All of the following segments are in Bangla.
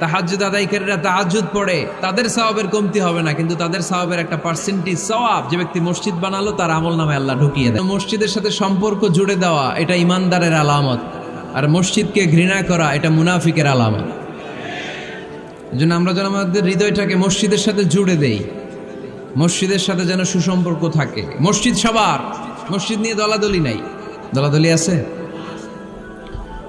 তাহাজ্জুদ আদায়কারীরা তাহাজ্জুদ পড়ে, তাদের সওয়াবের কমতি হবে না, কিন্তু তাদের সওয়াবের একটা পার্সেন্টেজ সওয়াব যে ব্যক্তি মসজিদ বানালো, তার আমল নামে আল্লাহ ঢুকিয়ে দেয়। মসজিদের সাথে সম্পর্ক জুড়ে দেওয়া, এটা ইমানদারের আলামত। আর মসজিদকে ঘৃণা করা, এটা মুনাফিকের আলামত। জন্য আমরা যেন আমাদের হৃদয়টাকে মসজিদের সাথে জুড়ে দেই। মসজিদের সাথে যেন সুসম্পর্ক থাকে। মসজিদ সবার, মসজিদ নিয়ে দলাদলি নাই। দলাদলি আছে?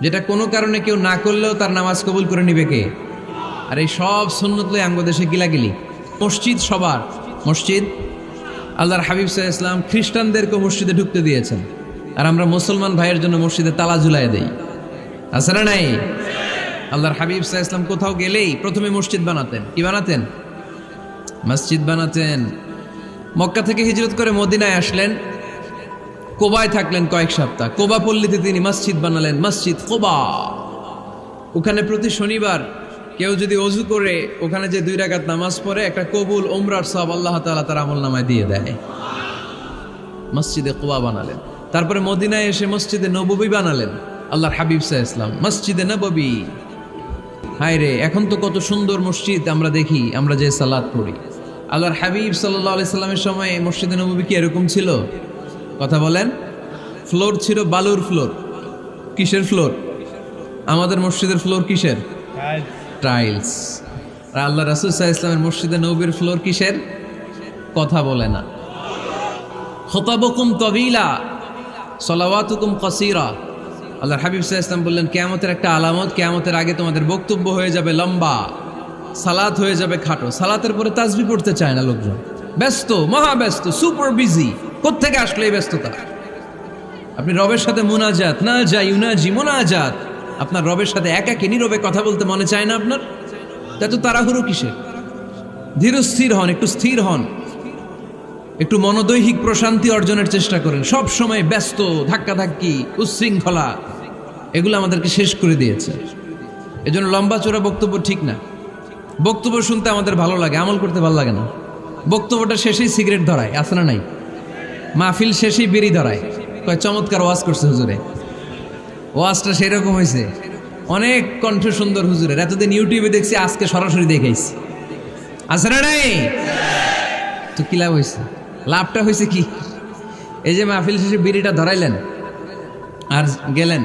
যেটা কোনো কারণে কেউ না করলেও তার নামাজ কবুল করে নিবে কে? আর এই সব সুন্নত লই আঙ্গদেশে গিলাগিলি। মসজিদ সবার। মসজিদ? আল্লাহর হাবিব সাহা ইসলাম খ্রিস্টানদেরকে মসজিদে ঢুকতে দিয়েছেন। আর আমরা মুসলমান ভাইয়ের জন্য মসজিদে তালা ঝুলাই দেই। না নাই? আল্লাহর হাবিব সাহা ইসলাম কোথাও গেলেই প্রথমে মসজিদ বানাতেন। কি বানাতেন? মসজিদ বানাতেন। মক্কা থেকে হিজরত করে মদিনায় আসলেন। কোবায় থাকলেন কয়েক সপ্তাহ। কোবা পল্লীতে তিনি মসজিদ বানালেন, মসজিদ কোবা। ওখানে প্রতি শনিবার কেউ যদি অজু করে, ওখানে যে দুই রাকাত নামাজ পড়ে, একটা কবুল ওমরার সব আল্লাহ তাআলা তার আমল নামায় দিয়ে দেয়। মসজিদে কোবা বানালেন। তারপরে মদিনায় এসে মসজিদে নববী বানালেন। আল্লাহর হাবিব সাহ ইসলাম মসজিদে নববী। হায় রে, এখন তো কত সুন্দর মসজিদ আমরা দেখি, আমরা যে সালাদ পড়ি। আল্লাহর হাবিব সাল্লাহ আলি সাল্লামের সময় মসজিদে নবী কি এরকম ছিল? কথা বলেন? ফ্লোর ছিল বালুর ফ্লোর কিসের ফ্লোর আমাদের মসজিদের ফ্লোর কিসের? টাইলস আর আল্লাহ রাসুল সাহা ইসলামের মসজিদে নবীর ফ্লোর কিসের? কথা বলে না। খতাবকুম তবিলা সলাওয়াতুকুম কসিরা। আল্লাহ হাবিব সাহা ইসলাম বললেন কেয়ামতের একটা আলামত কেয়ামতের আগে তোমাদের বক্তব্য হয়ে যাবে লম্বা সালাত হয়ে যাবে খাটো। সালাতের পরে তাজবি পড়তে চায় না লোকজন। ব্যস্ত মহা ব্যস্ত সুপার বিজি কোত্থেকে আসলে এই ব্যস্ততা? আপনি রবের সাথে মুনাজাত, না যাই, উনাজি, মুনাজাত। আপনার রবের সাথে একা কে নীরবে কথা বলতে মনে চায় না আপনার? তা তো তাড়াহুড়ো কিসের? ধীর স্থির হন, একটু স্থির হন। একটু মনোদৈহিক প্রশান্তি অর্জনের চেষ্টা করেন। সব সময় ব্যস্ত, ধাক্কাধাক্কি, উচ্ছৃঙ্খলা। এগুলো আমাদেরকে শেষ করে দিয়েছে। এজন্য লম্বা চোরা বক্তব্য ঠিক না। বক্তব্য শুনতে আমাদের ভালো লাগে, আমল করতে ভালো লাগে না। বক্তব্যটা শেষেই সিগারেট ধরায়, আছে না নাই? মাহফিল শেষেই বিড়ি ধরায়। কয়, চমৎকার ওয়াজ করছে হুজুরে। ওয়াজটা সেরকম হয়েছে। অনেক কণ্ঠ সুন্দর হুজুরের। এতদিন ইউটিউবে দেখছি, আজকে সরাসরি দেখাইছি। আছে না নাই? তো কি লাভ হয়েছে? লাভটা হয়েছে কি? এই যে মাহফিল শেষে বিড়িটা ধরাইলেন আর গেলেন,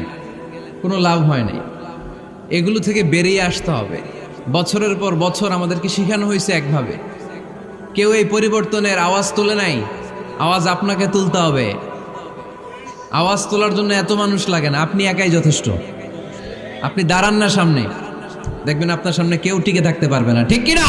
কোনো লাভ হয় নাই। এগুলো থেকে বেরিয়ে আসতে হবে। বছরের পর বছর আমাদেরকে শেখানো হয়েছে একভাবে। কেউ এই পরিবর্তনের আওয়াজ তোলে নাই। আওয়াজ আপনাকে তুলতে হবে। আওয়াজ তোলার জন্য এত মানুষ লাগে না, আপনি একাই যথেষ্ট। আপনি দাঁড়ান না সামনে। দেখবেন আপনার সামনে কেউ টিকে থাকতে পারবে না। ঠিক কিনা?